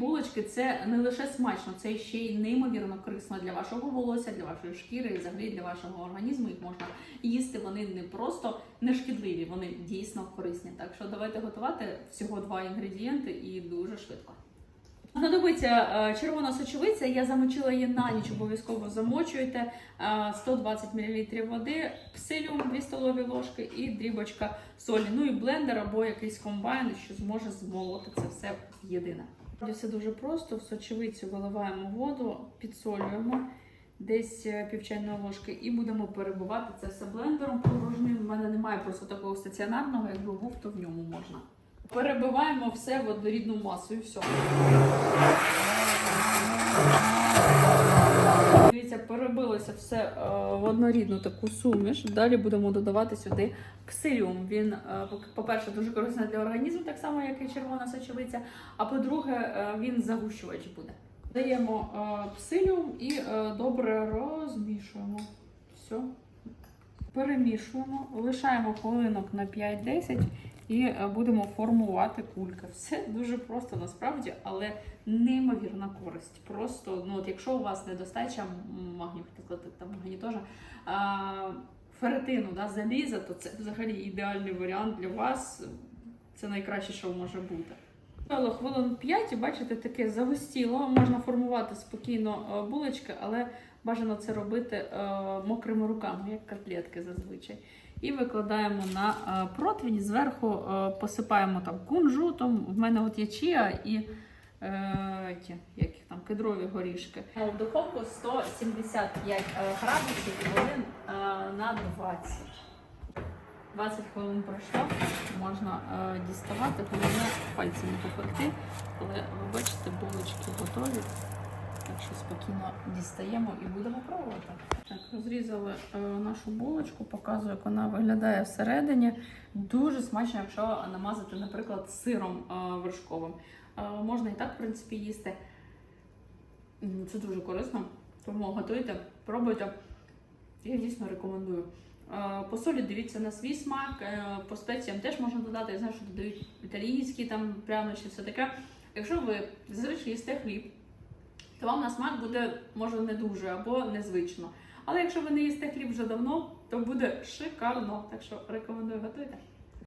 булочки це не лише смачно, це ще й неймовірно корисно для вашого волосся, для вашої шкіри і взагалі для вашого організму. Їх можна їсти. Вони не просто не шкідливі, вони дійсно корисні. Так що давайте готувати всього два інгредієнти і дуже швидко. Знадобиться е, червона сочовиця, я замочила її на ніч, обов'язково замочуєте. Е, 120 мл води, псиліум 2 столові ложки і дрібочка солі. Ну і блендер або якийсь комбайн, що зможе змолоти це все єдине. Все дуже просто. В сочевицю виливаємо воду, підсолюємо десь е, пів ложки і будемо перебивати це все блендером порожним. У мене немає просто такого стаціонарного, якби був, то в ньому можна. Перебиваємо все в однорідну масу і все. Дивіться, перебилося все е, в однорідну таку суміш. Далі будемо додавати сюди псиліум. Він, е, по-перше, дуже корисний для організму, так само, як і червона сочевиця. А по-друге, е, він загущувач буде. Даємо псиліум і добре розмішуємо. Все. Перемішуємо, лишаємо хвилинок на 5-10 і е, будемо формувати кульки. Все дуже просто насправді, але неймовірна користь. Просто, ну от якщо у вас недостача магнію, там магні а, ферритину, да, заліза, то це взагалі ідеальний варіант для вас. Це найкраще, що може бути. Стояло хвилин 5 бачите, таке загустіло. Можна формувати спокійно е, булочки, але бажано це робити е, мокрими руками, як котлетки зазвичай. І викладаємо на е, противень, зверху посипаємо там кунжутом. В мене от є чія і е, ті, як їх там, кедрові горішки. В духовку 175 градусів хвилин на 20. 20 хвилин пройшло, можна е, діставати, головне пальці не попекти, але ви бачите, булочки готові. Так що спокійно дістаємо і будемо пробувати. Так, розрізали е, нашу булочку, показую, як вона виглядає всередині. Дуже смачно, якщо намазати, наприклад, сиром е, вершковим. Е, можна і так, в принципі, їсти. Це дуже корисно. Тому готуйте, пробуйте. Я дійсно рекомендую. Е, По солі дивіться на свій смак, е, по спеціям теж можна додати. Я знаю, що додають італійські там прянощі, все таке. Якщо ви зазвичай їсте хліб, то вам на смак буде може не дуже або незвично. Але якщо ви не їсте хліб вже давно, то буде шикарно. Так що рекомендую готуйте.